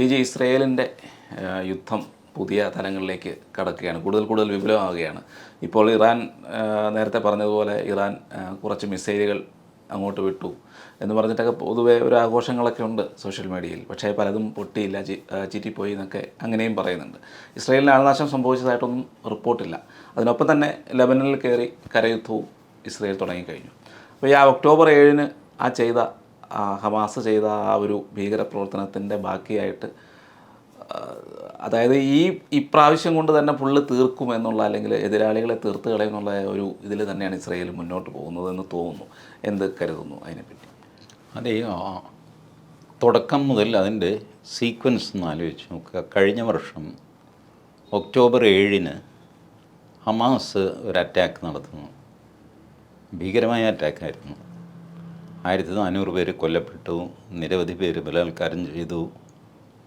T G ഇസ്രയേലിന്റെ യുദ്ധം പുതിയ തലങ്ങളിലേക്ക് കടക്കുകയാണ്. കൂടുതൽ കൂടുതൽ വിപുലമാവുകയാണ്. ഇപ്പോൾ ഇറാൻ നേരത്തെ പറഞ്ഞതുപോലെ ഇറാൻ കുറച്ച് മിസൈലുകൾ അങ്ങോട്ട് വിട്ടു എന്ന് പറഞ്ഞിട്ടൊക്കെ പൊതുവേ ഒരു ആഘോഷങ്ങളൊക്കെ ഉണ്ട് സോഷ്യൽ മീഡിയയിൽ. പക്ഷേ പലതും പൊട്ടിയില്ല ചീറ്റിപ്പോയി എന്നൊക്കെ അങ്ങനെയും പറയുന്നുണ്ട്. ഇസ്രയേലിന് ആൾനാശം സംഭവിച്ചതായിട്ടൊന്നും റിപ്പോർട്ടില്ല. അതിനൊപ്പം തന്നെ ലബനനിൽ കയറി കരയുദ്ധവും ഇസ്രയേൽ തുടങ്ങിക്കഴിഞ്ഞു. അപ്പോൾ ഈ ആ ഒക്ടോബർ ഏഴിന് ആ ചെയ്ത ഹമാസ് ചെയ്ത ആ ഒരു ഭീകരപ്രവർത്തനത്തിന്റെ ബാക്കിയായിട്ട് അതായത് ഈ ഇപ്രാവശ്യം കൊണ്ട് തന്നെ ഫുള്ള് തീർക്കും എന്നുള്ള അല്ലെങ്കിൽ എതിരാളികളെ തീർത്ത് കളയുമെന്നുള്ള ഒരു ഇതിൽ തന്നെയാണ് ഇസ്രയേൽ മുന്നോട്ട് പോകുന്നതെന്ന് തോന്നുന്നു. എന്ത് കരുതുന്നു അതിനെപ്പറ്റി? അതെ തുടക്കം മുതൽ അതിന്റെ സീക്വൻസ് ഒന്ന് ആലോചിച്ച് നോക്കുക. കഴിഞ്ഞ വർഷം ഒക്ടോബർ ഏഴിന് ഹമാസ് ഒരു അറ്റാക്ക് നടത്തുന്നു. ഭീകരമായ അറ്റാക്കായിരുന്നു ആയിരത്തി നാനൂറ് പേര് കൊല്ലപ്പെട്ടു. നിരവധി പേര് ബലാത്കാരം ചെയ്തു.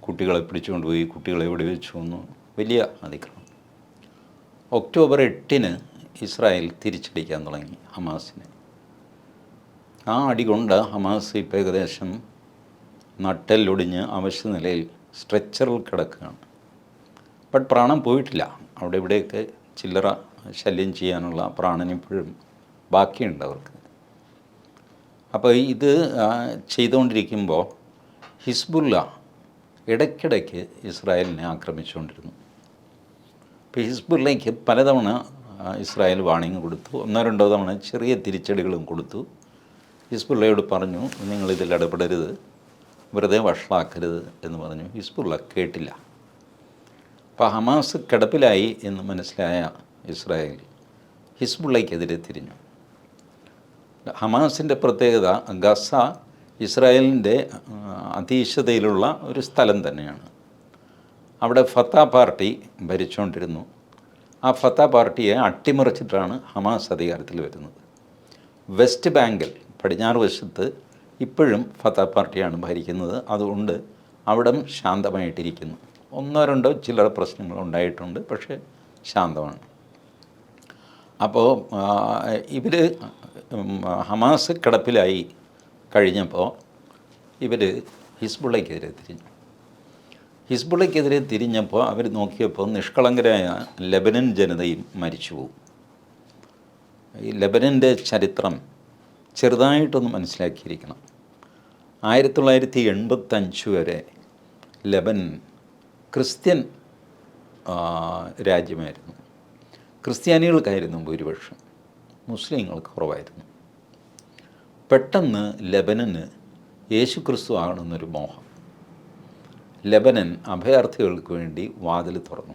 കുട്ടികളെ പിടിച്ചുകൊണ്ടുപോയി കുട്ടികളെ വെടിവെച്ചു എന്നു വലിയ അതിക്രമം. ഒക്ടോബർ എട്ടിന് ഇസ്രായേൽ തിരിച്ചടിക്കാൻ തുടങ്ങി ഹമാസിനെ. ആ അടി കൊണ്ട് ഹമാസ് ഇപ്പോൾ ഏകദേശം നട്ടെല്ലൊടിഞ്ഞ് അവശ്യ നിലയിൽ സ്ട്രെച്ചറിൽ കിടക്കുകയാണ്. ബട്ട് പ്രാണം പോയിട്ടില്ല. അവിടെ ഇവിടെയൊക്കെ ചില്ലറ ശല്യം ചെയ്യാനുള്ള പ്രാണനിപ്പോഴും ബാക്കിയുണ്ട് അവർക്ക്. അപ്പോൾ ഇത് ചെയ്തുകൊണ്ടിരിക്കുമ്പോൾ ഹിസ്ബുല്ല ഇടയ്ക്കിടയ്ക്ക് ഇസ്രായേലിനെ ആക്രമിച്ചുകൊണ്ടിരുന്നു. ഇപ്പോൾ ഹിസ്ബുല്ലയ്ക്ക് പലതവണ ഇസ്രായേൽ വാണിംഗ് കൊടുത്തു. ഒന്നോ രണ്ടോ തവണ ചെറിയ തിരിച്ചടികളും കൊടുത്തു. ഹിസ്ബുള്ളയോട് പറഞ്ഞു നിങ്ങളിതിൽ ഇടപെടരുത്. വെറുതെ വഷളാക്കരുത് എന്ന് പറഞ്ഞു. ഹിസ്ബുള്ള കേട്ടില്ല. അപ്പോൾ ഹമാസ് കിടപ്പിലായി എന്ന് മനസ്സിലായ ഇസ്രായേൽ ഹിസ്ബുള്ളയ്ക്കെതിരെ തിരിഞ്ഞു. ഹമാസിന്റെ പ്രത്യേകത ഗസ ഇസ്രായേലിന്റെ അതീശതയിലുള്ള ഒരു സ്ഥലം തന്നെയാണ്. അവിടെ ഫത്ത പാർട്ടി ഭരിച്ചുകൊണ്ടിരുന്നു ആ ഫത്ത പാർട്ടിയെ അട്ടിമറിച്ചിട്ടാണ് ഹമാസ് അധികാരത്തിൽ വരുന്നത്. വെസ്റ്റ് ബാങ്കിൽ പടിഞ്ഞാറ് വശത്ത് ഇപ്പോഴും ഫത്ത പാർട്ടിയാണ് ഭരിക്കുന്നത്. അതുകൊണ്ട് അവിടം ശാന്തമായിട്ടിരിക്കുന്നു. ഒന്നോ രണ്ടോ ചില്ലറ പ്രശ്നങ്ങൾ ഉണ്ടായിട്ടുണ്ട് പക്ഷേ ശാന്തമാണ്. അപ്പോൾ ഇവർ ഹമാസ് കിടപ്പിലായി കഴിഞ്ഞപ്പോൾ ഇവർ ഹിസ്ബുള്ളയ്ക്കെതിരെ തിരിഞ്ഞു. ഹിസ്ബുള്ളയ്ക്കെതിരെ തിരിഞ്ഞപ്പോൾ അവർ നോക്കിയപ്പോൾ നിഷ്കളങ്കരായ ലബനൻ ജനതയും മരിച്ചു പോകും ഈ ലബനന്റെ ചരിത്രം ചെറുതായിട്ടൊന്ന് മനസ്സിലാക്കിയിരിക്കണം. ആയിരത്തി തൊള്ളായിരത്തി എൺപത്തഞ്ച് വരെ ലബൻ ക്രിസ്ത്യൻ രാജ്യമായിരുന്നു. ക്രിസ്ത്യാനികൾക്കായിരുന്നു ഭൂരിപക്ഷം മുസ്ലിങ്ങൾക്ക് കുറവായിരുന്നു. പെട്ടെന്ന് ലബനന് യേശു ക്രിസ്തു ആകണമെന്നൊരു മോഹം. ലബനൻ അഭയാർത്ഥികൾക്ക് വേണ്ടി വാതിൽ തുറന്നു.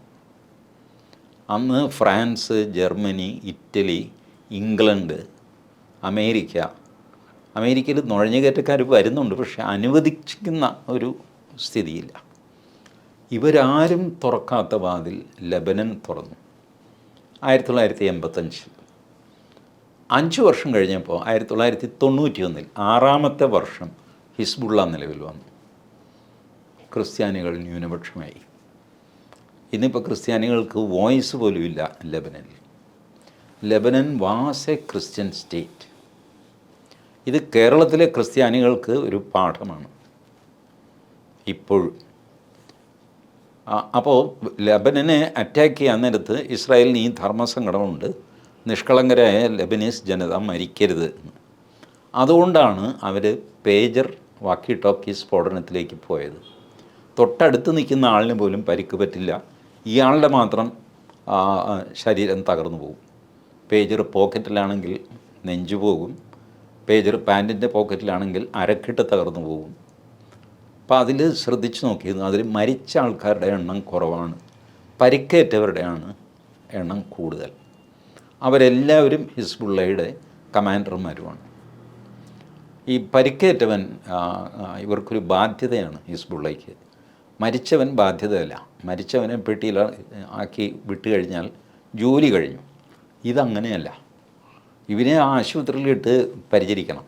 അന്ന് France Germany Italy England America അമേരിക്കയിൽ നുഴഞ്ഞുകയറ്റക്കാർ വരുന്നുണ്ട് പക്ഷെ അനുവദിക്കുന്ന ഒരു സ്ഥിതിയില്ല. ഇവരാരും തുറക്കാത്ത വാതിൽ ലബനൻ തുറന്നു. ആയിരത്തി തൊള്ളായിരത്തി എൺപത്തഞ്ചിൽ അഞ്ച് വർഷം കഴിഞ്ഞപ്പോൾ ആയിരത്തി തൊള്ളായിരത്തി തൊണ്ണൂറ്റി ഒന്നിൽ ആറാമത്തെ വർഷം ഹിസ്ബുള്ള നിലവിൽ വന്നു. ക്രിസ്ത്യാനികൾ ന്യൂനപക്ഷമായി. ഇന്നിപ്പോൾ ക്രിസ്ത്യാനികൾക്ക് വോയിസ് പോലും ഇല്ല ലെബനനിൽ. Lebanon was a Christian state. ഇത് കേരളത്തിലെ ക്രിസ്ത്യാനികൾക്ക് ഒരു പാഠമാണ്. ഇപ്പോഴും അപ്പോൾ ലബനനെ അറ്റാക്ക് ചെയ്യാൻ നേരത്ത് ഇസ്രായേലിന് ഈ ധർമ്മസങ്കടമുണ്ട്. നിഷ്കളങ്കരായ ലബനീസ് ജനത മരിക്കരുത് അതുകൊണ്ടാണ് അവർ പേജർ വാക്കി ടോക്കി സ്ഫോടനത്തിലേക്ക് പോയത്. തൊട്ടടുത്ത് നിൽക്കുന്ന ആളിന് പോലും പരിക്ക് പറ്റില്ല. ഇയാളുടെ മാത്രം ശരീരം തകർന്നു പോകും. പേജർ പോക്കറ്റിലാണെങ്കിൽ നെഞ്ചു പോകും. പേജർ പാന്റിന്റെ പോക്കറ്റിലാണെങ്കിൽ അരക്കിട്ട് തകർന്നു പോകും. അപ്പോൾ അതിൽ ശ്രദ്ധിച്ച് നോക്കിയിരുന്നു അതിൽ മരിച്ച ആൾക്കാരുടെ എണ്ണം കുറവാണ്. പരിക്കേറ്റവരുടെയാണ് എണ്ണം കൂടുതൽ. അവരെല്ലാവരും ഹിസ്ബുള്ളയുടെ കമാൻഡർമാരുമാണ്. ഈ പരിക്കേറ്റവൻ ഇവർക്കൊരു ബാധ്യതയാണ് ഹിസ്ബുള്ളയ്ക്ക്. മരിച്ചവൻ ബാധ്യതയല്ല. മരിച്ചവനെ പെട്ടിയിൽ ആക്കി വിട്ട് കഴിഞ്ഞാൽ ജോലി കഴിഞ്ഞു. ഇതങ്ങനെയല്ല. ഇവനെ ആശുപത്രിയിലിട്ട് പരിചരിക്കണം.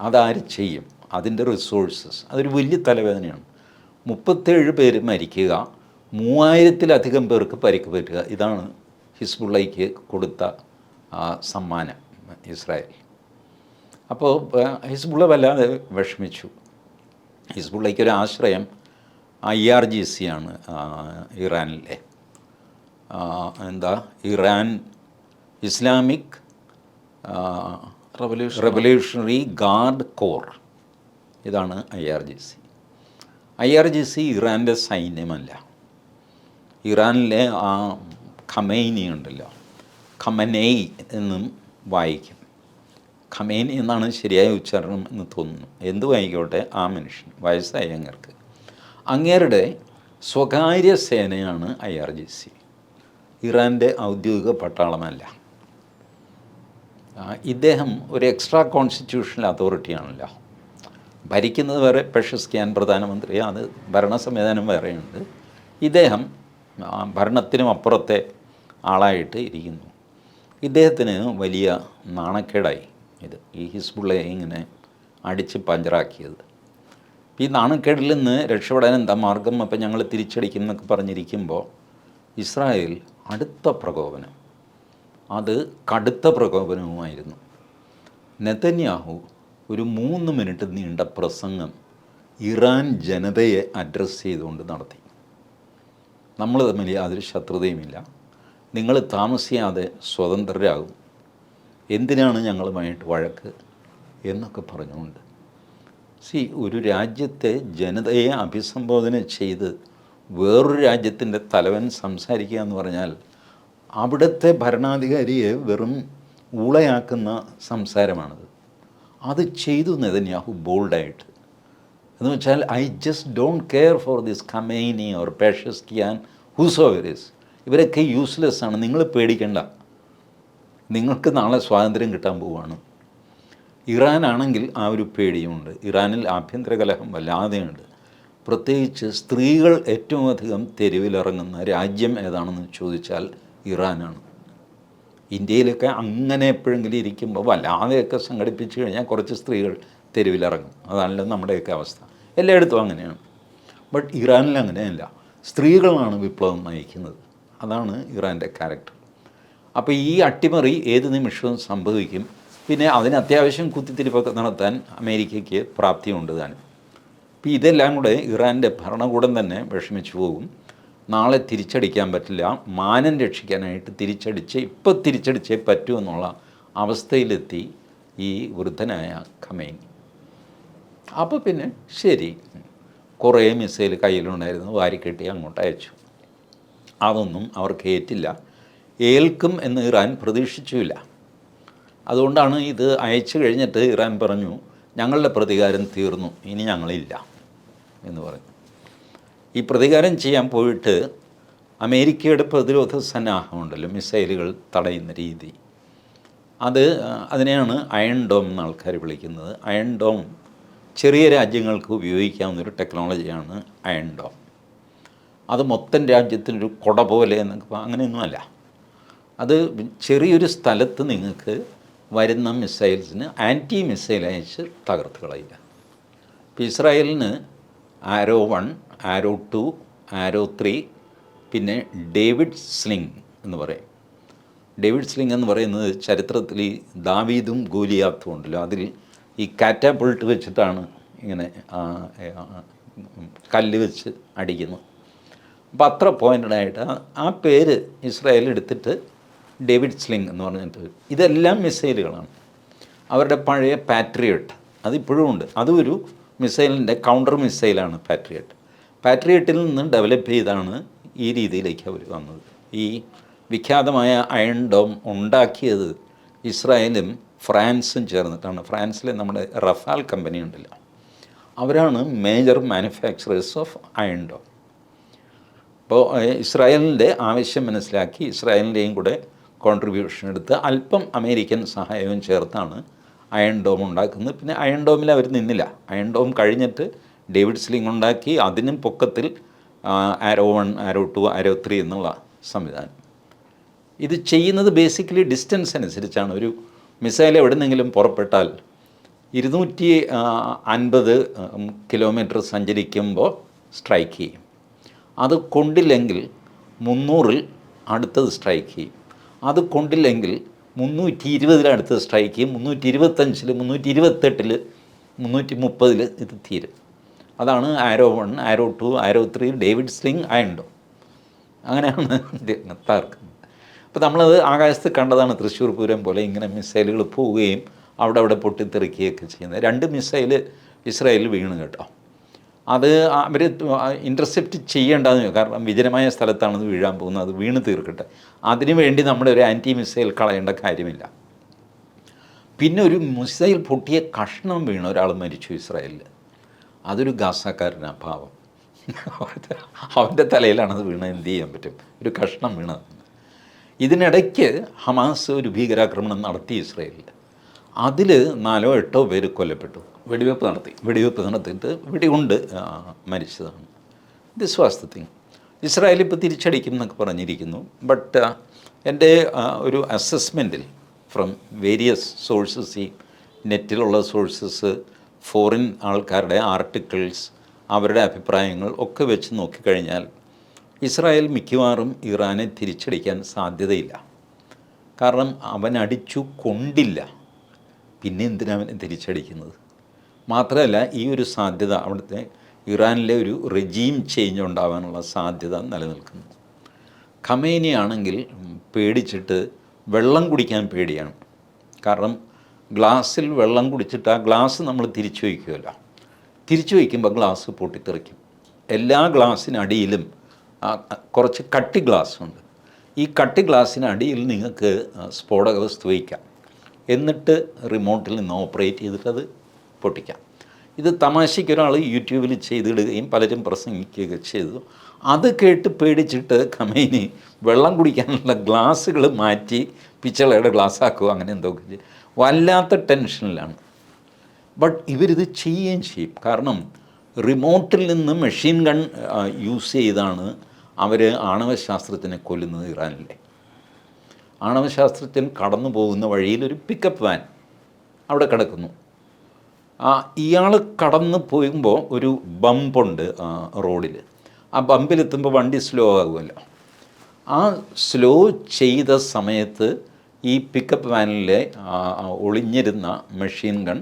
അതാര് ചെയ്യും? അതിന്റെ റിസോഴ്സസ് അതൊരു വലിയ തലവേദനയാണ്. മുപ്പത്തേഴ് പേര് മരിക്കുക മൂവായിരത്തിലധികം പേർക്ക് പരിക്ക് പറ്റുക ഇതാണ് ഹിസ്ബുള്ളയ്ക്ക് കൊടുത്ത സമ്മാനം ഇസ്രായേൽ അപ്പോൾ ഹിസ്ബുള്ള വല്ലാതെ വിഷമിച്ചു. ഹിസ്ബുള്ളയ്ക്ക് ഒരു ആശ്രയം ഐ ആർ ജി സി ആണ് ഇറാനിലെ. എന്താ? Iran Islamic revolution revolutionary guard corps ഇതാണ് I R G C. I R G C ഇറാന്റെ സൈന്യമല്ല. ഇറാനിലെ ആ ഖമൈനി ഉണ്ടല്ലോ. ഖമനൈ എന്നും വായിക്കും. ഖമേനി എന്നാണ് ശരിയായ ഉച്ചാരണം എന്ന് തോന്നുന്നു. എന്തു വായിക്കോട്ടെ? ആ മനുഷ്യൻ. വയസ്സായ അങ്ങർക്ക്. അങ്ങേരുടെ സ്വകാര്യ സേനയാണ് ഐ ആർ ജി സി. ഇറാന്റെ ഔദ്യോഗിക പട്ടാളമല്ല. ഇദ്ദേഹം ഒരു എക്സ്ട്രാ കോൺസ്റ്റിറ്റ്യൂഷണൽ അതോറിറ്റിയാണല്ലോ. ഭരിക്കുന്നത് വേറെ പെഷസ്ക്യാൻ പ്രധാനമന്ത്രിയാണ് ഭരണ സംവിധാനം വേറെയുണ്ട്. ഇദ്ദേഹം ഭരണത്തിനും അപ്പുറത്തെ ആളായിട്ട് ഇരിക്കുന്നു. ഇദ്ദേഹത്തിന് വലിയ നാണക്കേടായി ഇത് ഈ ഹിസ്ബുള്ളയെ ഇങ്ങനെ അടിച്ച് പഞ്ചറാക്കിയത്. ഈ നാണക്കേടിൽ നിന്ന് രക്ഷപ്പെടാൻ എന്താ മാർഗം? അപ്പം ഞങ്ങൾ തിരിച്ചടിക്കും എന്നൊക്കെ പറഞ്ഞിരിക്കുമ്പോൾ ഇസ്രായേൽ അടുത്ത പ്രകോപനം അത് കടുത്ത പ്രകോപനവുമായിരുന്നു. നെതന്യാഹു ഒരു മൂന്ന് മിനിറ്റ് നീണ്ട പ്രസംഗം ഇറാൻ ജനതയെ അഡ്രസ്സ് ചെയ്തുകൊണ്ട് നടത്തി. നമ്മൾ തമ്മിൽ യാതൊരു ശത്രുതയുമില്ല. നിങ്ങൾ താമസിയാതെ സ്വതന്ത്രരാകും. എന്തിനാണ് ഞങ്ങളുമായിട്ട് വഴക്ക്? എന്നൊക്കെ പറഞ്ഞുകൊണ്ട്. സി ഒരു രാജ്യത്തെ ജനതയെ അഭിസംബോധന ചെയ്ത് വേറൊരു രാജ്യത്തിന്റെ തലവൻ സംസാരിക്കുക എന്ന് പറഞ്ഞാൽ അവിടുത്തെ ഭരണാധികാരിയെ വെറും ഊളയാക്കുന്ന സംസാരമാണത്. അത് ചെയ്തു നെതന്യാഹു ബോൾഡായിട്ട്. എന്ന് വെച്ചാൽ I just don't care for this Khamenei or Pezeshkian whosoever is ഇവരൊക്കെ യൂസ്ലെസ് ആണ് നിങ്ങൾ പേടിക്കണ്ട. നിങ്ങൾക്ക് നാളെ സ്വാതന്ത്ര്യം കിട്ടാൻ പോവുകയാണ് ഇറാനാണെങ്കിൽ ആ ഒരു പേടിയുമുണ്ട്. ഇറാനിൽ ആഭ്യന്തര കലഹം വല്ലാതെയുണ്ട്. പ്രത്യേകിച്ച് സ്ത്രീകൾ ഏറ്റവും അധികം തെരുവിലിറങ്ങുന്ന രാജ്യം ഏതാണെന്ന് ചോദിച്ചാൽ ഇറാനാണ്. ഇന്ത്യയിലൊക്കെ അങ്ങനെ എപ്പോഴെങ്കിലും ഇരിക്കുമ്പോൾ വല്ലാതെയൊക്കെ സംഘടിപ്പിച്ച് കഴിഞ്ഞാൽ കുറച്ച് സ്ത്രീകൾ തെരുവിലിറങ്ങും. അതാണല്ലോ നമ്മുടെയൊക്കെ അവസ്ഥ. എല്ലായിടത്തും അങ്ങനെയാണ്. ബട്ട് ഇറാനിൽ അങ്ങനെയല്ല. സ്ത്രീകളാണ് വിപ്ലവം നയിക്കുന്നത്. അതാണ് ഇറാന്റെ ക്യാരക്ടർ അപ്പോൾ ഈ അട്ടിമറി ഏത് നിമിഷവും സംഭവിക്കും. പിന്നെ അതിന് അത്യാവശ്യം കുത്തിത്തിരിപ്പൊക്കെ നടത്താൻ അമേരിക്കയ്ക്ക് പ്രാപ്തിയുണ്ട് താനും. അപ്പോൾ ഇതെല്ലാം കൂടെ ഇറാന്റെ ഭരണകൂടം തന്നെ വിഷമിച്ചു പോകും. നാളെ തിരിച്ചടിക്കാൻ പറ്റില്ല. മാനം രക്ഷിക്കാനായിട്ട് തിരിച്ചടിച്ച് ഇപ്പോൾ തിരിച്ചടിച്ചേ പറ്റൂ എന്നുള്ള അവസ്ഥയിലെത്തി ഈ വൃദ്ധനായ ഖമേനി. അപ്പോൾ പിന്നെ ശരി. കുറേ മിസൈൽ കയ്യിലുണ്ടായിരുന്നു വാരിക്കെട്ടി അങ്ങോട്ട് അയച്ചു. അതൊന്നും അവർക്ക് ഏറ്റില്ല ഏൽക്കും എന്ന് ഇറാൻ പ്രതീക്ഷിച്ചുമില്ല അതുകൊണ്ടാണ് ഇത് അയച്ചു കഴിഞ്ഞിട്ട് ഇറാൻ പറഞ്ഞു ഞങ്ങളുടെ പ്രതികാരം തീർന്നു ഇനി ഞങ്ങളില്ല എന്ന് പറഞ്ഞു. ഈ പ്രതികാരം ചെയ്യാൻ പോയിട്ട് അമേരിക്കയുടെ പ്രതിരോധ സന്നാഹമുണ്ടല്ലോ മിസൈലുകൾ തടയുന്ന രീതി. അത് അതിനെയാണ് അയൺ ഡോം എന്ന് ആൾക്കാർ വിളിക്കുന്നത്. അയൺ ഡോം ചെറിയ രാജ്യങ്ങൾക്ക് ഉപയോഗിക്കാവുന്ന ഒരു ടെക്നോളജിയാണ് അയൺ ഡോം. അത് മൊത്തം രാജ്യത്തിനൊരു കൊട പോലെ എന്നൊക്കെ അങ്ങനെയൊന്നുമല്ല. അത് ചെറിയൊരു സ്ഥലത്ത് നിങ്ങൾക്ക് വരുന്ന മിസൈൽസിന് ആന്റി മിസൈൽ അയച്ച് തകർത്ത് കളയുക. ഇസ്രായേലിന് arrow one arrow two arrow three പിന്നെ ഡേവിഡ് സ്ലിംഗ് എന്ന് പറയും. ഡേവിഡ് സ്ലിംഗ് എന്ന് പറയുന്നത് ചരിത്രത്തിൽ ഈ ദാവീദും ഗോലിയാത്തും ഉണ്ടല്ലോ. അതിൽ ഈ കാറ്റാപ്പുൾട്ട് വെച്ചിട്ടാണ് ഇങ്ങനെ കല്ല് വെച്ച് അടിക്കുന്നത്. അപ്പം അത്ര പോയിന്റഡായിട്ട് ആ പേര് ഇസ്രായേൽ എടുത്തിട്ട് ഡേവിഡ് സ്ലിംഗ് എന്ന് പറഞ്ഞിട്ട് ഇതെല്ലാം മിസൈലുകളാണ്. അവരുടെ പഴയ പാട്രിയറ്റ് അതിപ്പോഴും ഉണ്ട്. അതും ഒരു മിസൈലിന്റെ കൗണ്ടർ മിസൈലാണ് പാട്രിയറ്റ് പാട്രിയറ്റിൽ നിന്ന് ഡെവലപ്പ് ചെയ്താണ് ഈ രീതിയിലേക്ക് അവർ വന്നത്. ഈ വിഖ്യാതമായ അയൺ ഡോം ഉണ്ടാക്കിയത് ഇസ്രായേലും ഫ്രാൻസും ചേർന്നിട്ടാണ്. ഫ്രാൻസിലെ നമ്മുടെ റഫാൽ കമ്പനി ഉണ്ടല്ലോ. അവരാണ് major manufacturers of iron dome അപ്പോൾ ഇസ്രായേലിന്റെ ആവശ്യം മനസ്സിലാക്കി ഇസ്രായേലിന്റെയും കൂടെ കോൺട്രിബ്യൂഷൻ എടുത്ത് അല്പം അമേരിക്കൻ സഹായവും ചേർത്താണ് അയൺ ഡോം ഉണ്ടാക്കുന്നത്. പിന്നെ അയൺ ഡോമിൽ അവർ നിന്നില്ല. അയൺ ഡോം കഴിഞ്ഞിട്ട് ഡേവിഡ് സ്ലിംഗ് ഉണ്ടാക്കി അതിനും പൊക്കത്തിൽ arrow one arrow two arrow three എന്നുള്ള സംവിധാനം. ഇത് ചെയ്യുന്നത് ബേസിക്കലി ഡിസ്റ്റൻസ് അനുസരിച്ചാണ്. ഒരു മിസൈൽ എവിടെ നിന്നെങ്കിലും പുറപ്പെട്ടാൽ ഇരുന്നൂറ്റി അൻപത് കിലോമീറ്റർ സഞ്ചരിക്കുമ്പോൾ സ്ട്രൈക്ക് ചെയ്യും. അത് കൊണ്ടില്ലെങ്കിൽ മുന്നൂറിൽ അടുത്തത് സ്ട്രൈക്ക് ചെയ്യും. അത് കൊണ്ടില്ലെങ്കിൽ മുന്നൂറ്റി ഇരുപതിൽ അടുത്തത് സ്ട്രൈക്ക് ചെയ്യും. മുന്നൂറ്റി ഇരുപത്തഞ്ചിൽ മുന്നൂറ്റി ഇരുപത്തെട്ടിൽ മുന്നൂറ്റി മുപ്പതിൽ ഇത് തീരും. അതാണ് arrow one arrow two arrow three David sling ആയുണ്ടോ അങ്ങനെയാണ് തകർക്കുന്നത് അപ്പോൾ നമ്മളത് ആകാശത്ത് കണ്ടതാണ് തൃശ്ശൂർ പൂരം പോലെ ഇങ്ങനെ മിസൈലുകൾ പോവുകയും അവിടെ അവിടെ പൊട്ടിത്തെറിക്കുകയൊക്കെ ചെയ്യുന്നത്. രണ്ട് മിസൈൽ ഇസ്രായേലിൽ വീണ് കേട്ടോ. അത് അവർ ഇന്റർസെപ്റ്റ് ചെയ്യേണ്ടതെന്ന് കാരണം വിജനമായ സ്ഥലത്താണ് അത് വീഴാൻ പോകുന്നത്. അത് വീണ് തീർക്കട്ടെ. അതിനു വേണ്ടി നമ്മുടെ ഒരു ആന്റി മിസൈൽ കളയേണ്ട കാര്യമില്ല. പിന്നെ ഒരു മിസൈൽ പൊട്ടിയ കഷ്ണം വീണ് ഒരാൾ മരിച്ചു ഇസ്രായേലിൽ അതൊരു ഗാസക്കാരനാണ് പാവം. അവന്റെ തലയിലാണ് അത് വീണത് എന്ത് ചെയ്യാൻ പറ്റും? ഒരു കഷ്ണം വീണത്. ഇതിനിടയ്ക്ക് ഹമാസ് ഒരു ഭീകരാക്രമണം നടത്തി ഇസ്രയേലിൽ. അതിൽ നാലോ എട്ടോ പേര് കൊല്ലപ്പെട്ടു. വെടിവെപ്പ് നടത്തി. വെടിവെപ്പ് നടത്തിയിട്ട് വെടികൊണ്ട് മരിച്ചതാണ്. This was the thing Israel ഇപ്പോൾ തിരിച്ചടിക്കും എന്നൊക്കെ പറഞ്ഞിരിക്കുന്നു. ബട്ട് എന്റെ ഒരു അസസ്മെന്റിൽ ഫ്രം വേരിയസ് സോഴ്സസ് ഈ നെറ്റിലുള്ള സോഴ്സസ് ഫോറിൻ ആൾക്കാരുടെ ആർട്ടിക്കിൾസ് അവരുടെ അഭിപ്രായങ്ങൾ ഒക്കെ വെച്ച് നോക്കിക്കഴിഞ്ഞാൽ ഇസ്രായേൽ മിക്കവാറും ഇറാനെ തിരിച്ചടിക്കാൻ സാധ്യതയില്ല. കാരണം അവൻ അടിച്ചു കൊണ്ടില്ല. പിന്നെ എന്തിനാ അവനെ തിരിച്ചടിക്കുന്നത്? മാത്രമല്ല ഈ ഒരു സാധ്യത അവിടുത്തെ ഇറാനിലെ ഒരു റെജീം ചേഞ്ച് ഉണ്ടാവാനുള്ള സാധ്യത നിലനിൽക്കുന്നു. ഖമേനി ആണെങ്കിൽ പേടിച്ചിട്ട് വെള്ളം കുടിക്കാൻ പേടിയാണ്. കാരണം ഗ്ലാസ്സിൽ വെള്ളം കുടിച്ചിട്ട് ആ ഗ്ലാസ് നമ്മൾ തിരിച്ചു വയ്ക്കുമല്ലോ. തിരിച്ചു വയ്ക്കുമ്പോൾ ഗ്ലാസ് പൊട്ടിത്തെറിക്കും. എല്ലാ ഗ്ലാസ്സിനടിയിലും കുറച്ച് കട്ടി ഗ്ലാസ് ഉണ്ട്. ഈ കട്ടി ഗ്ലാസ്സിനടിയിൽ നിങ്ങൾക്ക് സ്ഫോടക വസ്തു വയ്ക്കാം. എന്നിട്ട് റിമോട്ടിൽ നിന്ന് ഓപ്പറേറ്റ് ചെയ്തിട്ട് അത് പൊട്ടിക്കാം. ഇത് തമാശയ്ക്ക് ഒരാൾ യൂട്യൂബിൽ ചെയ്തിടുകയും പലരും പ്രസംഗിക്കുകയൊക്കെ ചെയ്തു. അത് കേട്ട് പേടിച്ചിട്ട് കമേനി വെള്ളം കുടിക്കാനുള്ള ഗ്ലാസ്സുകൾ മാറ്റി പിച്ചളയുടെ ഗ്ലാസ്സാക്കുക അങ്ങനെ എന്തൊക്കെ വല്ലാത്ത ടെൻഷനിലാണ്. ബട്ട് ഇവരിത് ചെയ്യുകയും ചെയ്യും. കാരണം റിമോട്ടിൽ നിന്ന് മെഷീൻ ഗൺ യൂസ് ചെയ്താണ് അവർ ആണവശാസ്ത്രത്തിനെ കൊല്ലുന്നത് ഇറാനിലെ. ആണവശാസ്ത്രത്തിൽ കടന്നു പോകുന്ന വഴിയിൽ ഒരു പിക്കപ്പ് വാൻ അവിടെ കിടക്കുന്നു. ആ ഇയാൾ കടന്നു പോകുമ്പോൾ ഒരു ബമ്പുണ്ട് റോഡിൽ. ആ ബമ്പിലെത്തുമ്പോൾ വണ്ടി സ്ലോ ആകുമല്ലോ ആ സ്ലോ ചെയ്ത സമയത്ത് ഈ പിക്കപ്പ് വാനിലെ ഒളിഞ്ഞിരുന്ന മെഷീൻ ഗൺ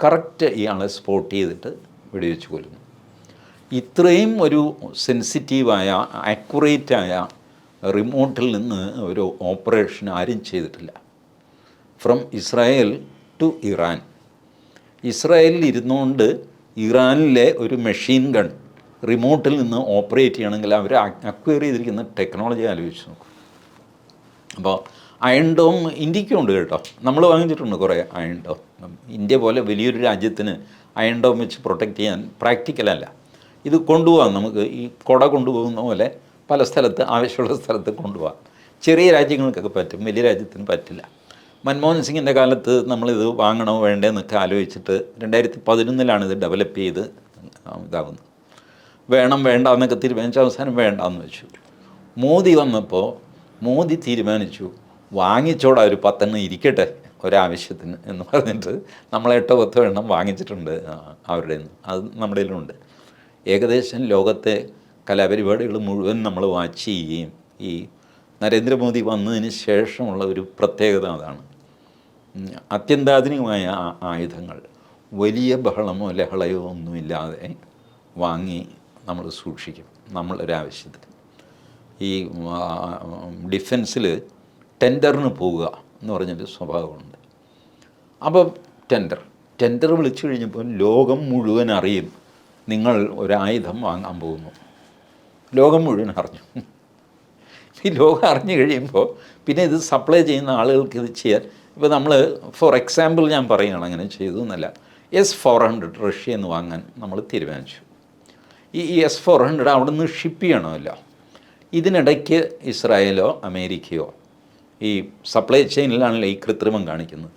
കറക്റ്റ് ഇയാളെ സ്പോട്ട് ചെയ്തിട്ട് വെടിവെച്ച് കൊല്ലുന്നു. ഇത്രയും ഒരു സെൻസിറ്റീവായ ആക്യുറേറ്റായ റിമോട്ടിൽ നിന്ന് ഒരു ഓപ്പറേഷൻ ആരും ചെയ്തിട്ടില്ല. ഫ്രം ഇസ്രായേൽ ടു ഇറാൻ ഇസ്രായേലിൽ ഇരുന്നുകൊണ്ട് ഇറാനിലെ ഒരു മെഷീൻ ഗൺ റിമോട്ടിൽ നിന്ന് ഓപ്പറേറ്റ് ചെയ്യണമെങ്കിൽ അവർ അക്വയർ ചെയ്തിരിക്കുന്ന ടെക്നോളജി ആലോചിച്ച് നോക്കും. അപ്പോൾ അയൺ ഡോം ഇന്ത്യക്കും ഉണ്ട് കേട്ടോ. നമ്മൾ വാങ്ങിച്ചിട്ടുണ്ട് കുറേ അയൺ ഡോം. ഇന്ത്യ പോലെ വലിയൊരു രാജ്യത്തിന് അയൺ ഡോം വെച്ച് പ്രൊട്ടക്റ്റ് ചെയ്യാൻ പ്രാക്ടിക്കലല്ല ഇത് കൊണ്ടുപോകാം നമുക്ക്. ഈ കുട കൊണ്ടുപോകുന്ന പോലെ പല സ്ഥലത്ത് ആവശ്യമുള്ള സ്ഥലത്ത് കൊണ്ടുപോകാം ചെറിയ രാജ്യങ്ങൾക്കൊക്കെ പറ്റും വലിയ രാജ്യത്തിന് പറ്റില്ല. മൻമോഹൻ സിംഗിന്റെ കാലത്ത് നമ്മളിത് വാങ്ങണോ വേണ്ടേ എന്നൊക്കെ ആലോചിച്ചിട്ട് രണ്ടായിരത്തി പതിനൊന്നിലാണ് ഇത് ഡെവലപ്പ് ചെയ്ത് ഇതാകുന്നത് വേണം വേണ്ട എന്നൊക്കെ തീരുമാനിച്ച അവസാനം വേണ്ടാന്ന് വെച്ചു. മോദി വന്നപ്പോൾ മോദി തീരുമാനിച്ചു വാങ്ങിച്ചോടാ ഒരു പത്തെണ്ണം ഇരിക്കട്ടെ ഒരാവശ്യത്തിന് എന്ന് പറഞ്ഞിട്ട് നമ്മൾ എട്ടോ പത്തോ എണ്ണം വാങ്ങിച്ചിട്ടുണ്ട് അവരുടെ അത് നമ്മുടെ ഉണ്ട് ഏകദേശം ലോകത്തെ കലാപരിപാടികൾ മുഴുവൻ നമ്മൾ വാച്ച് ചെയ്യുകയും ഈ നരേന്ദ്രമോദി വന്നതിന് ശേഷമുള്ള ഒരു പ്രത്യേകത അതാണ്. അത്യന്താധുനികമായ ആയുധങ്ങൾ വലിയ ബഹളമോ ലഹളയോ ഒന്നുമില്ലാതെ വാങ്ങി നമ്മൾ സൂക്ഷിക്കും നമ്മളൊരാവശ്യത്തിന് ഈ ഡിഫൻസിൽ ടെൻഡറിന് പോവുക എന്ന് പറഞ്ഞൊരു സ്വഭാവമുണ്ട്. അപ്പോൾ ടെൻഡർ ടെൻഡർ വിളിച്ചു കഴിഞ്ഞപ്പോൾ ലോകം മുഴുവൻ അറിയും നിങ്ങൾ ഒരായുധം വാങ്ങാൻ പോകുന്നു. ലോകം മുഴുവൻ അറിഞ്ഞു. ഈ ലോകം അറിഞ്ഞു കഴിയുമ്പോൾ പിന്നെ ഇത് സപ്ലൈ ചെയ്യുന്ന ആളുകൾക്ക് ഇത് ചെയ്യാൻ ഇപ്പോൾ നമ്മൾ ഫോർ എക്സാമ്പിൾ ഞാൻ പറയുകയാണ് അങ്ങനെ ചെയ്തു എന്നല്ല. എസ് ഫോർ ഹൺഡ്രഡ് റഷ്യ എന്ന് വാങ്ങാൻ നമ്മൾ തീരുമാനിച്ചു. ഈ എസ് ഫോർ ഹൺഡ്രഡ് അവിടെ നിന്ന് ഷിപ്പ് ചെയ്യണമല്ലോ. ഇതിനിടയ്ക്ക് ഇസ്രായേലോ അമേരിക്കയോ ഈ സപ്ലൈ ചെയിനിലാണല്ലോ ഈ കൃത്രിമം കാണിക്കുന്നത്.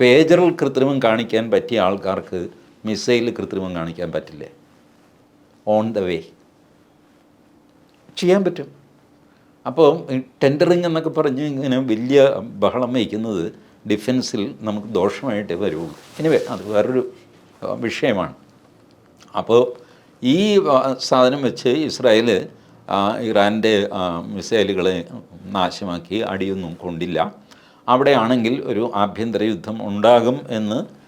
പേജറിൽ കൃത്രിമം കാണിക്കാൻ പറ്റിയ ആൾക്കാർക്ക് മിസൈലിൽ കൃത്രിമം കാണിക്കാൻ പറ്റില്ലേ? ഓൺ ദ വേ ചെയ്യാൻ പറ്റും. അപ്പോൾ ടെൻഡറിങ് എന്നൊക്കെ പറഞ്ഞ് ഇങ്ങനെ വലിയ ബഹളം വയ്ക്കുന്നത് ഡിഫൻസിൽ നമുക്ക് ദോഷമായിട്ടേ വരുള്ളൂ. എനിവേ അത് വേറൊരു വിഷയമാണ്. അപ്പോൾ ഈ സാധനം വെച്ച് ഇസ്രായേൽ ഇറാന്റെ മിസൈലുകളെ നാശമാക്കി അടിയൊന്നും കൊണ്ടില്ല. അവിടെയാണെങ്കിൽ ഒരു ആഭ്യന്തര യുദ്ധം ഉണ്ടാകും എന്ന്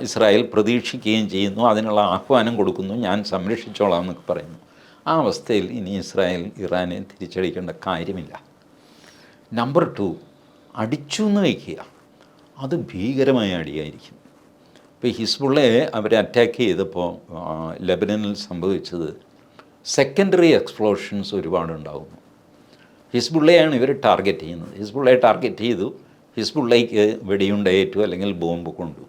ഇസ്രായേൽ പ്രതീക്ഷിക്കുകയും ചെയ്യുന്നു. അതിനുള്ള ആഹ്വാനം കൊടുക്കുന്നു. ഞാൻ സംരക്ഷിച്ചോളാം എന്നൊക്കെ പറയുന്നു. ആ അവസ്ഥയിൽ ഇനി ഇസ്രായേൽ ഇറാനെ തിരിച്ചടിക്കേണ്ട കാര്യമില്ല. നമ്പർ ടു അടിച്ചു എന്ന് വയ്ക്കുക. അത് ഭീകരമായ അടിയായിരിക്കും. ഇപ്പോൾ ഹിസ്ബുള്ളയെ അവരെ അറ്റാക്ക് ചെയ്തപ്പോൾ ലെബനനിൽ സംഭവിച്ചത് സെക്കൻഡറി എക്സ്പ്ലോഷൻസ് ഒരുപാട് ഉണ്ടാകുന്നു ഹിസ്ബുള്ളയാണ് ഇവർ ടാർഗറ്റ് ചെയ്യുന്നത്. ഹിസ്ബുള്ളയെ ടാർഗറ്റ് ചെയ്തു. ഹിസ്ബുള്ളയ്ക്ക് വെടിയുണ്ടേറ്റു അല്ലെങ്കിൽ ബോംബ് കൊണ്ടു.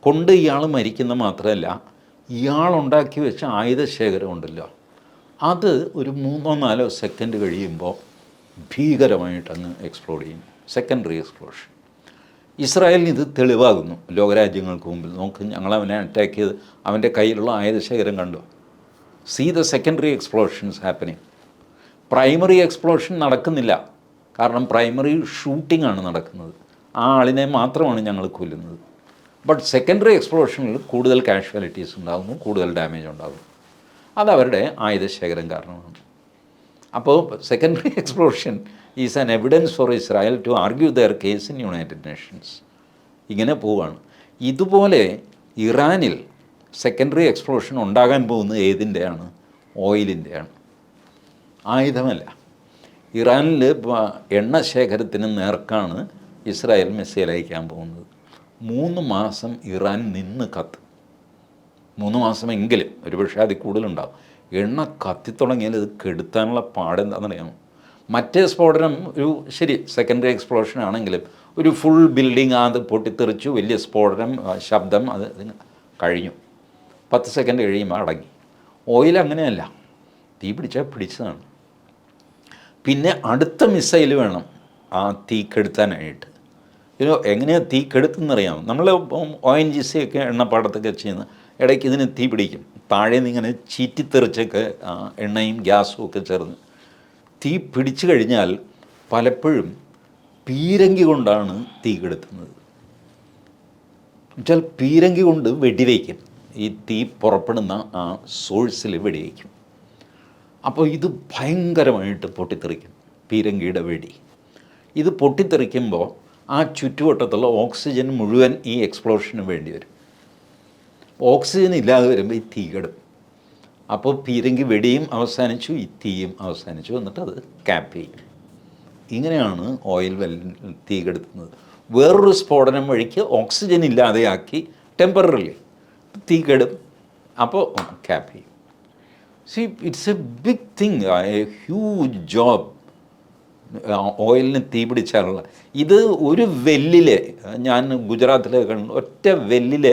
കൊണ്ട് ഇയാൾ മരിക്കുന്ന മാത്രമല്ല ഇയാളുണ്ടാക്കി വെച്ച ആയുധശേഖരം ഉണ്ടല്ലോ. അത് ഒരു മൂന്നോ നാലോ സെക്കൻഡ് കഴിയുമ്പോൾ ഭീകരമായിട്ട് അങ്ങ് എക്സ്പ്ലോഡ് ചെയ്യും സെക്കൻഡറി എക്സ്പ്ലോഷൻ ഇസ്രായേലിന് ഇത് തെളിവാകുന്നു. ലോകരാജ്യങ്ങൾക്ക് മുമ്പിൽ. നോക്ക് ഞങ്ങൾ അവനെ അറ്റാക്ക് ചെയ്ത് അവന്റെ കയ്യിലുള്ള ആയുധശേഖരം കണ്ടു? See the secondary explosions happening primary explosion നടക്കുന്നില്ല. കാരണം പ്രൈമറി ഷൂട്ടിംഗ് ആണ് നടക്കുന്നത്. ആ ആളിനെ മാത്രമാണ് ഞങ്ങൾ കൊല്ലുന്നത്. ബട്ട് സെക്കൻഡറി എക്സ്പ്ലോഷനിൽ കൂടുതൽ കാഷ്വാലിറ്റീസ് ഉണ്ടാകുന്നു കൂടുതൽ ഡാമേജ് ഉണ്ടാകും അതവരുടെ ആയുധശേഖരം കാരണമാണ്. അപ്പോൾ secondary explosion is an evidence for Israel to argue their case in United Nations ഇങ്ങനെ പോവുകയാണ് ഇതുപോലെ ഇറാനിൽ സെക്കൻഡറി എക്സ്പ്ലോഷൻ ഉണ്ടാകാൻ പോകുന്നത് ഏതിന്റെയാണ്? ഓയിലിന്റെയാണ്. ആയുധമല്ല. ഇറാനിൽ എണ്ണ ശേഖരത്തിന് നേർക്കാണ് ഇസ്രായേൽ മിസൈൽ അയക്കാൻ പോകുന്നത്. മൂന്ന് മാസം ഇറാൻ നിന്ന് കത്ത്. മൂന്ന് മാസമെങ്കിലും ഒരുപക്ഷെ അതിൽ കൂടുതലുണ്ടാവും. എണ്ണ കത്തിത്തുടങ്ങിയാൽ ഇത് കെടുത്താനുള്ള പാടെന്താണെന്നറിയാമോ? മറ്റേ സ്ഫോടനം ഒരു ശരി സെക്കൻഡറി എക്സ്പ്ലോഷൻ ആണെങ്കിലും ഒരു ഫുൾ ബിൽഡിംഗ് അത് പൊട്ടിത്തെറിച്ചു വലിയ സ്ഫോടനം ശബ്ദം അത് കഴിഞ്ഞു. പത്ത് സെക്കൻഡ് കഴിയുമ്പോൾ അടങ്ങി. ഓയിൽ അങ്ങനെയല്ല. തീ പിടിച്ചാൽ പിടിച്ചതാണ്. പിന്നെ അടുത്ത മിസൈൽ വേണം. ആ തീ കെടുത്താനായിട്ട് ഇതിന് എങ്ങനെയാണ് തീ കെടുത്തുന്നറിയാം നമ്മൾ ഒ എൻ ജി സി ഒക്കെ എണ്ണപ്പാടത്തൊക്കെ ചെയ്യുന്ന ഇടയ്ക്ക് ഇതിന് തീ പിടിക്കും. താഴെ നിന്ന് ഇങ്ങനെ ചീറ്റിത്തെറിച്ചൊക്കെ എണ്ണയും ഗ്യാസും ഒക്കെ ചേർന്ന്. തീ പിടിച്ചു കഴിഞ്ഞാൽ പലപ്പോഴും പീരങ്കി കൊണ്ടാണ് തീ കെടുത്തുന്നത്. എന്നുവെച്ചാൽ പീരങ്കി കൊണ്ട് വെടിവെക്കും. ഈ തീ പുറപ്പെടുന്ന ആ സോഴ്സിൽ വെടിവയ്ക്കും അപ്പോൾ ഇത് ഭയങ്കരമായിട്ട് പൊട്ടിത്തെറിക്കും പീരങ്കിയുടെ വെടി. ഇത് പൊട്ടിത്തെറിക്കുമ്പോൾ ആ ചുറ്റുവട്ടത്തുള്ള ഓക്സിജൻ മുഴുവൻ ഈ എക്സ്പ്ലോഷന് വേണ്ടി വരും. ഓക്സിജൻ ഇല്ലാതെ വരുമ്പോൾ ഈ തീ കെടും. അപ്പോൾ പീരങ്കി വെടിയും അവസാനിച്ചു ഈ തീയും അവസാനിച്ചു. എന്നിട്ട് അത് ക്യാപ്പ് ചെയ്യും. ഇങ്ങനെയാണ് ഓയിൽ വെൽ തീ കെടുത്തുന്നത്. വേറൊരു സ്ഫോടനം വഴിക്ക് ഓക്സിജൻ ഇല്ലാതെയാക്കി ടെമ്പററിലി തീ കെടും അപ്പോൾ ക്യാപ്പ് ചെയ്യും see it's a big thing a huge job ഓയിലിന് തീ പിടിച്ചാലുള്ള. ഇത് ഒരു വെല്ലിൽ ഞാൻ ഗുജറാത്തിലെ കണ്ടു ഒറ്റ വെല്ലിൽ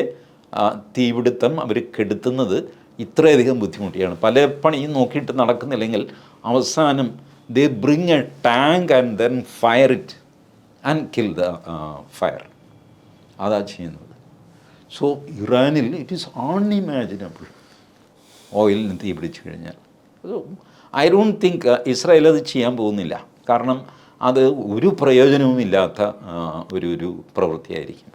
തീപിടുത്തം അവർ കെടുത്തുന്നത് ഇത്രയധികം ബുദ്ധിമുട്ടിയാണ്. പല പണിയും നോക്കിയിട്ട് നടക്കുന്നില്ലെങ്കിൽ അവസാനം they bring a tank and then fire it and kill the fire അതാ ചെയ്യുന്നത്. സോ ഇറാനിൽ ഇറ്റ് ഈസ് അൺഇമാജിനബിൾ ഓയിലിന് തീ പിടിച്ചു കഴിഞ്ഞാൽ. ഐ ഡോണ്ട് തിങ്ക് ഇസ്രായേൽ അത് ചെയ്യാൻ പോകുന്നില്ല. കാരണം അത് ഒരു പ്രയോജനവുമില്ലാത്ത ഒരു ഒരു പ്രവൃത്തിയായിരിക്കും.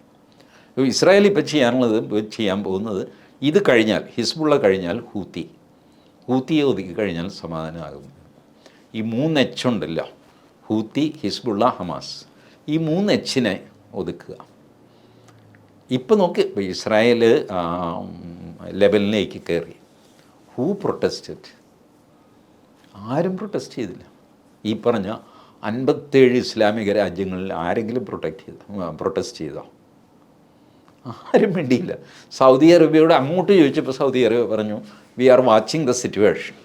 ഇസ്രായേൽ ഇപ്പോൾ ചെയ്യാനുള്ളത് ചെയ്യാൻ പോകുന്നത് ഇത് കഴിഞ്ഞാൽ ഹിസ്ബുള്ള കഴിഞ്ഞാൽ ഹൂത്തി. ഹൂത്തിയെ ഒതുക്കി കഴിഞ്ഞാൽ സമാധാനമാകും. ഈ മൂന്ന് എച്ച് ഉണ്ടല്ലോ. ഹൂത്തി ഹിസ്ബുള്ള ഹമാസ് ഈ മൂന്ന് എച്ചിനെ ഒതുക്കുക. ഇപ്പം നോക്ക് ഇപ്പോൾ ഇസ്രായേൽ ലെവലിലേക്ക് കയറി. ഹൂ പ്രൊട്ടസ്റ്റഡ് ആരും പ്രൊട്ടസ്റ്റ് ചെയ്തില്ല. ഈ പറഞ്ഞ അൻപത്തേഴ് ഇസ്ലാമിക രാജ്യങ്ങളിൽ ആരെങ്കിലും പ്രൊട്ടക്റ്റ് ചെയ്ത പ്രൊട്ടസ്റ്റ് ചെയ്തോ? ആരും വേണ്ടിയില്ല സൗദി അറേബ്യയോട് അങ്ങോട്ട് ചോദിച്ചപ്പോൾ സൗദി അറേബ്യ പറഞ്ഞു we are watching the situation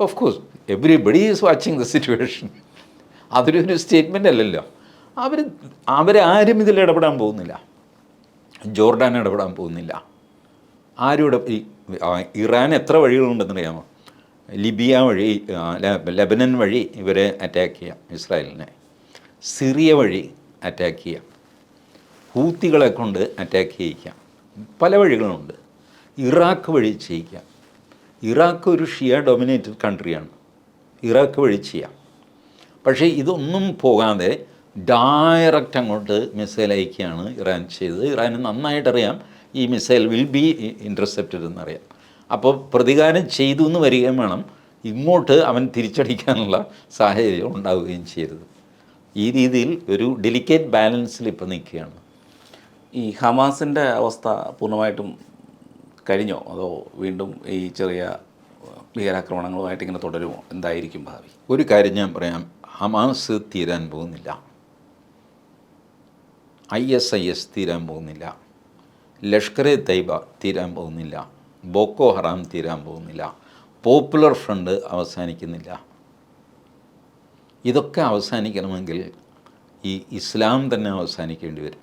of course everybody is watching the situation അതൊരു സ്റ്റേറ്റ്മെന്റ് അല്ലല്ലോ. അവർ അവരാരും ഇതിൽ ഇടപെടാൻ പോകുന്നില്ല. ജോർഡാൻ ഇടപെടാൻ പോകുന്നില്ല. ആരും ഇട ഇറാൻ എത്ര വഴികളുണ്ടെന്നറിയാമോ? ലിബിയ വഴി ലെബനൻ വഴി ഇവരെ അറ്റാക്ക് ചെയ്യാം ഇസ്രായേലിനെ. സിറിയ വഴി അറ്റാക്ക് ചെയ്യാം. ഹൂത്തികളെ കൊണ്ട് അറ്റാക്ക് ചെയ്യിക്കാം. പല വഴികളുണ്ട്. ഇറാഖ് വഴി ചെയ്യിക്കാം. ഇറാഖ് ഒരു ഷിയ ഡൊമിനേറ്റഡ് കൺട്രിയാണ് ഇറാഖ് വഴി ചെയ്യാം. പക്ഷേ ഇതൊന്നും പോകാതെ ഡയറക്റ്റ് അങ്ങോട്ട് മിസൈൽ അയക്കുകയാണ് ഇറാൻ ചെയ്തത്. ഇറാന് നന്നായിട്ടറിയാം ഈ മിസൈൽ വിൽ ബി ഇന്റർസെപ്റ്റഡ് എന്നറിയാം. അപ്പോൾ പ്രതികാരം ചെയ്തു എന്ന് വരികയും വേണം. ഇങ്ങോട്ട് അവൻ തിരിച്ചടിക്കാനുള്ള സാഹചര്യം ഉണ്ടാവുകയും ചെയ്യരുത് ഈ രീതിയിൽ ഒരു ഡെലിക്കേറ്റ് ബാലൻസിൽ ഇപ്പോൾ നിൽക്കുകയാണ്. ഈ ഹമാസിന്റെ അവസ്ഥ പൂർണമായിട്ടും കഴിഞ്ഞോ? അതോ വീണ്ടും ഈ ചെറിയ ഭീകരാക്രമണങ്ങളുമായിട്ട് ഇങ്ങനെ തുടരുമോ? എന്തായിരിക്കും ഭാവി? ഒരു കാര്യം ഞാൻ പറയാം. ഹമാസ് തീരാൻ പോകുന്നില്ല. ഐ എസ് ഐ എസ് തീരാൻ പോകുന്നില്ല. ലഷ്കർ എ തൈബ തീരാൻ പോകുന്നില്ല. ബോക്കോ ഹറാം തീരാൻ പോകുന്നില്ല. പോപ്പുലർ ഫ്രണ്ട് അവസാനിക്കുന്നില്ല. ഇതൊക്കെ അവസാനിക്കണമെങ്കിൽ ഈ ഇസ്ലാം തന്നെ അവസാനിക്കേണ്ടി വരും.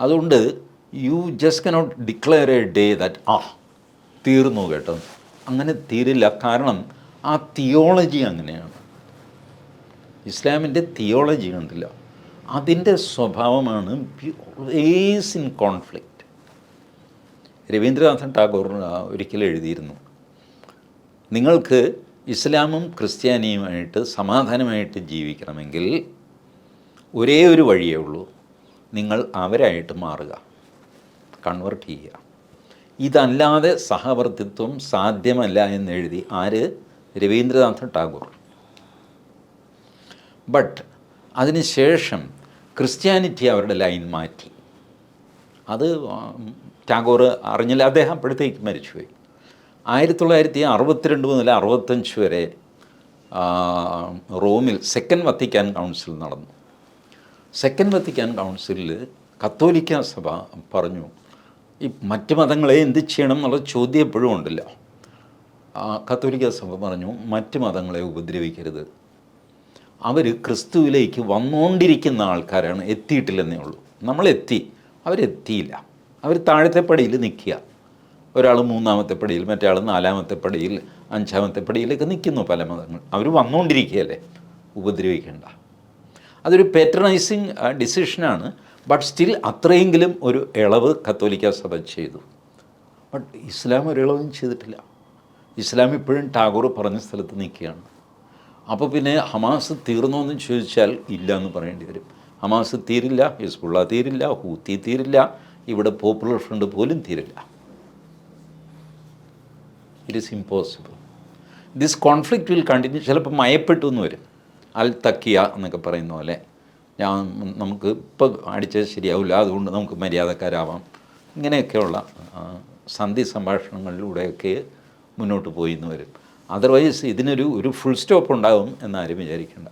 അതുകൊണ്ട് you just cannot declare a day that ആ തീർന്നു കേട്ടോ. അങ്ങനെ തീരില്ല. കാരണം ആ തിയോളജി അങ്ങനെയാണ്. ഇസ്ലാമിന്റെ തിയോളജി ഉണ്ടല്ല അതിന്റെ സ്വഭാവമാണ് always in conflict Rabindranath Tagore ഒരിക്കലും എഴുതിയിരുന്നു. നിങ്ങൾക്ക് ഇസ്ലാമും ക്രിസ്ത്യാനിയുമായിട്ട് സമാധാനമായിട്ട് ജീവിക്കണമെങ്കിൽ ഒരേ ഒരു വഴിയേ ഉള്ളൂ. നിങ്ങൾ അവരായിട്ട് മാറുക. കൺവെർട്ട് ചെയ്യുക. ഇതല്ലാതെ സഹവർത്തിത്വം സാധ്യമല്ല എന്നെഴുതി ആര്? രവീന്ദ്രനാഥ ടാഗോർ. ബട്ട് അതിനുശേഷം ക്രിസ്ത്യാനിറ്റി അവരുടെ ലൈൻ മാറ്റി. അത് ടാഗോർ അറിഞ്ഞില്ല. അദ്ദേഹം അപ്പോഴത്തേക്ക് മരിച്ചുപോയി. ആയിരത്തി തൊള്ളായിരത്തി അറുപത്തിരണ്ട് മുതൽ അറുപത്തഞ്ച് വരെ റോമിൽ സെക്കൻഡ് വത്തിക്കാൻ കൗൺസിൽ നടന്നു. സെക്കൻഡ് വത്തിക്കാൻ കൗൺസിലിൽ കത്തോലിക്ക സഭ പറഞ്ഞു ഈ മറ്റ് മതങ്ങളെ എന്ത് ചെയ്യണം എന്നുള്ള ചോദ്യം എപ്പോഴും ഉണ്ടല്ലോ. കത്തോലിക്ക സഭ പറഞ്ഞു മറ്റ് മതങ്ങളെ ഉപദ്രവിക്കരുത്. അവർ ക്രിസ്തുവിലേക്ക് വന്നുകൊണ്ടിരിക്കുന്ന ആൾക്കാരാണ്. എത്തിയിട്ടില്ലെന്നേ ഉള്ളൂ. നമ്മളെത്തി. അവരെത്തിയില്ല. അവർ താഴത്തെ പടിയിൽ നിൽക്കുക. ഒരാൾ മൂന്നാമത്തെ പടിയിൽ മറ്റേ ആൾ നാലാമത്തെ പടിയിൽ അഞ്ചാമത്തെ പടിയിലൊക്കെ നിൽക്കുന്നു പല മതങ്ങൾ. അവർ വന്നുകൊണ്ടിരിക്കുകയല്ലേ ഉപദ്രവിക്കേണ്ട. അതൊരു പേറ്റർണൈസിങ് ഡിസിഷനാണ് ബട്ട് സ്റ്റിൽ അത്രയെങ്കിലും ഒരു ഇളവ് കത്തോലിക്ക സഭ ചെയ്തു. ബട്ട് ഇസ്ലാം ഒരിളവും ചെയ്തിട്ടില്ല. ഇസ്ലാം ഇപ്പോഴും ടാഗോർ പറഞ്ഞ സ്ഥലത്ത് നിൽക്കുകയാണ്. അപ്പോൾ പിന്നെ ഹമാസ് തീർന്നോ എന്ന് ചോദിച്ചാൽ ഇല്ല എന്ന് പറയേണ്ടി വരും. ഹമാസ് തീരില്ല ഹിസ്ബുള്ള തീരില്ല ഹൂത്തി തീരില്ല ഇവിടെ പോപ്പുലർ ഫ്രണ്ട് പോലും തീരില്ല. It is impossible this conflict will continue ചിലപ്പോൾ മയപ്പെട്ടു എന്ന് വരും. അൽ തക്കിയ എന്നൊക്കെ പറയുന്ന പോലെ. ഞാൻ നമുക്ക് ഇപ്പോൾ അടിച്ചത് ശരിയാവില്ല. അതുകൊണ്ട് നമുക്ക് മര്യാദക്കാരാവാം. ഇങ്ങനെയൊക്കെയുള്ള സന്ധി സംഭാഷണങ്ങളിലൂടെയൊക്കെ മുന്നോട്ട് പോയി എന്ന് വരും. അതർവൈസ് ഇതിനൊരു ഒരു ഫുൾ സ്റ്റോപ്പ് ഉണ്ടാകും എന്നാരും വിചാരിക്കേണ്ട.